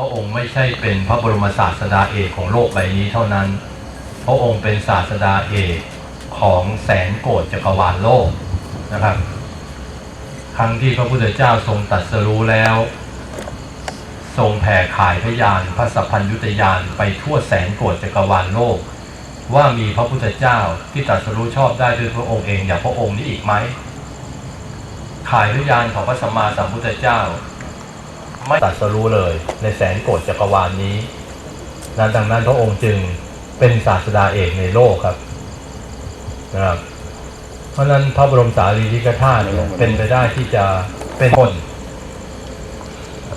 พระองค์ไม่ใช่เป็นพระบรมศาสดาเอกของโลกใบนี้เท่านั้น พระองค์เป็นศาสดาเอกของแสนโกฏจักรวาลโลกนะครับครั้งที่พระพุทธเจ้าทรงตรัสรู้แล้ว ทรงแผ่ขายพยานพระสัพพัญยุตยานไปทั่วแสนโกฏจักรวาลโลก ว่ามีพระพุทธเจ้าที่ตรัสรู้ชอบได้ด้วยพระองค์เองอย่างพระองค์นี้อีกไหมขายพยานของพระสัมมาสัมพุทธเจ้า ไม่ตรัสรู้เลย ในแสนโกฏจักรวาลนี้นั้นดังนั้นพระองค์จึงเป็นศาสดาเอกในโลกครับนะครับเพราะนั้นพระบรมสารีริกธาตุเป็นไปได้ที่จะเป็นคน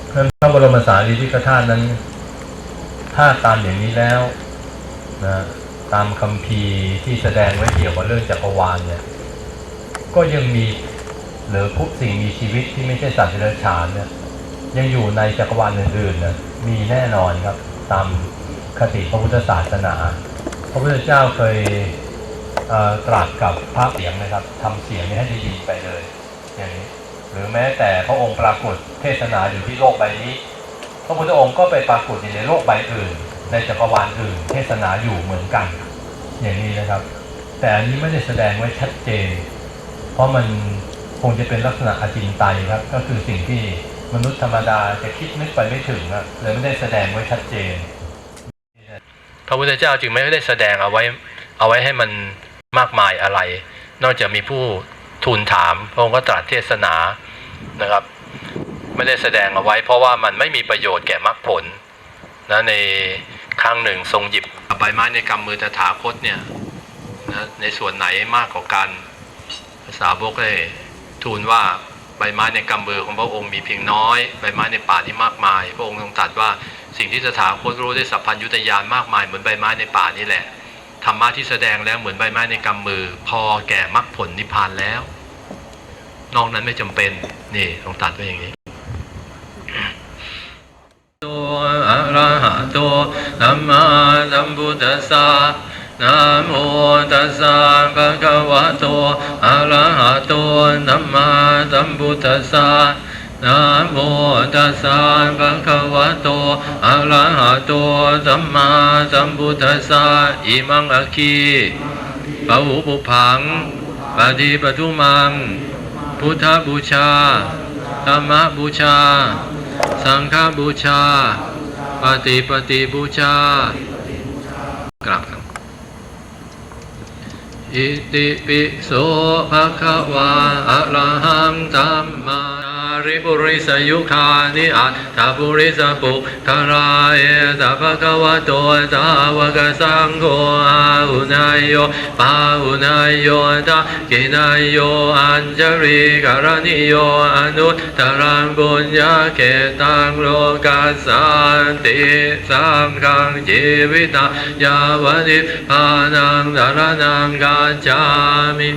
เพราะนั้นพระบรมสารีริกธาตุนั้น ถ้าตามอย่างนี้แล้วนะตามคำพีที่แสดงไว้เกี่ยวกับเรื่องจักรวาลเนี่ย ก็ยังมีหรือผู้สิ่งมีชีวิตที่ไม่ใช่สัตว์เดรัจฉานเนี่ย ยังอยู่ในจักรวาลอื่นๆนะมีแน่นอนครับ ตามคติพระพุทธศาสนา พระพุทธเจ้าเคยเตรัสกับพระเสียงนะครับทำเสียงนี้ให้ด้ยินไปเลย อย่างนี้ หรือแม้แต่พระองค์ปรากฏเทศนาอยู่ที่โลกใบนี้ พระพุทธองค์ก็ไปปรากฏอยู่ในโลกใบอื่น ในจักรวาลอื่น เทศนาอยู่เหมือนกัน อย่างนี้นะครับ แต่อันนี้ไม่ได้แสดงไว้ชัดเจน เพราะมันคงจะเป็นลักษณะอจินไตยครับ ก็คือสิ่งที่ มนุษย์ธรรมดาจะคิดนึกไปไม่ถึงอะเลยไม่ได้แสดงไว้ชัดเจนพระพุทธเจ้าจึงไม่ได้แสดงเอาไว้เอาไว้ให้มันมากมายอะไร นอกจากมีผู้ทูลถามพระองค์ก็ตรัสเทศนานะครับ ไม่ได้แสดงเอาไว้ เพราะว่ามันไม่มีประโยชน์แก่มรรคผลนะในครั้งหนึ่งทรงหยิบใบไม้ในกำมือตถาคตเนี่ยนะในส่วนไหนมากกว่ากันภาษาบกได้ทูลว่า ใบไม้ในกำมือของพระองค์มีเพียงน้อย ใบไม้ในป่าที่มากมาย พระองค์ทรงตรัสว่าสิ่งที่สถาคตรู้ได้สัพพัญยุตยานมากมายเหมือนใบไม้ในป่านี่แหละธรรมะที่แสดงแล้วเหมือนใบไม้ในกำมือ พอแก่มรรคผลนิพพานแล้ว นอกนั้นไม่จำเป็นนี่ทรงตรัสไว้อย่างนี้โตอะระหะโตสัมมาสัมพุทธัสสะ นะโมตัสสะภะคะวะโตอะระหะโตสัมมาสัมพุทธัสสะนะโมตัสสะภะคะวะโตอะระหะโตสัมมาสัมพุทธัสสะอิมังอะคีปะหุปุพังปฏิปทุมัง พุทธบูชาธรรมบูชา สังฆบูชา ปฏิปฏิบูชากราบครับ อิติปิโสภะคะวาอะระหังสัมมา ริปุริสยุคานิอัตถปุริสปุคาราเอตภะคะวะโตสาวกสังโฆอาหุนายโยปาหุนายโยตะกินายโยอัญจริการณิโยอนุตตรังบุญญาเขตังโลกัสสันติสังฆังชีวิตายาวนิพพานังสารนังกาจามิ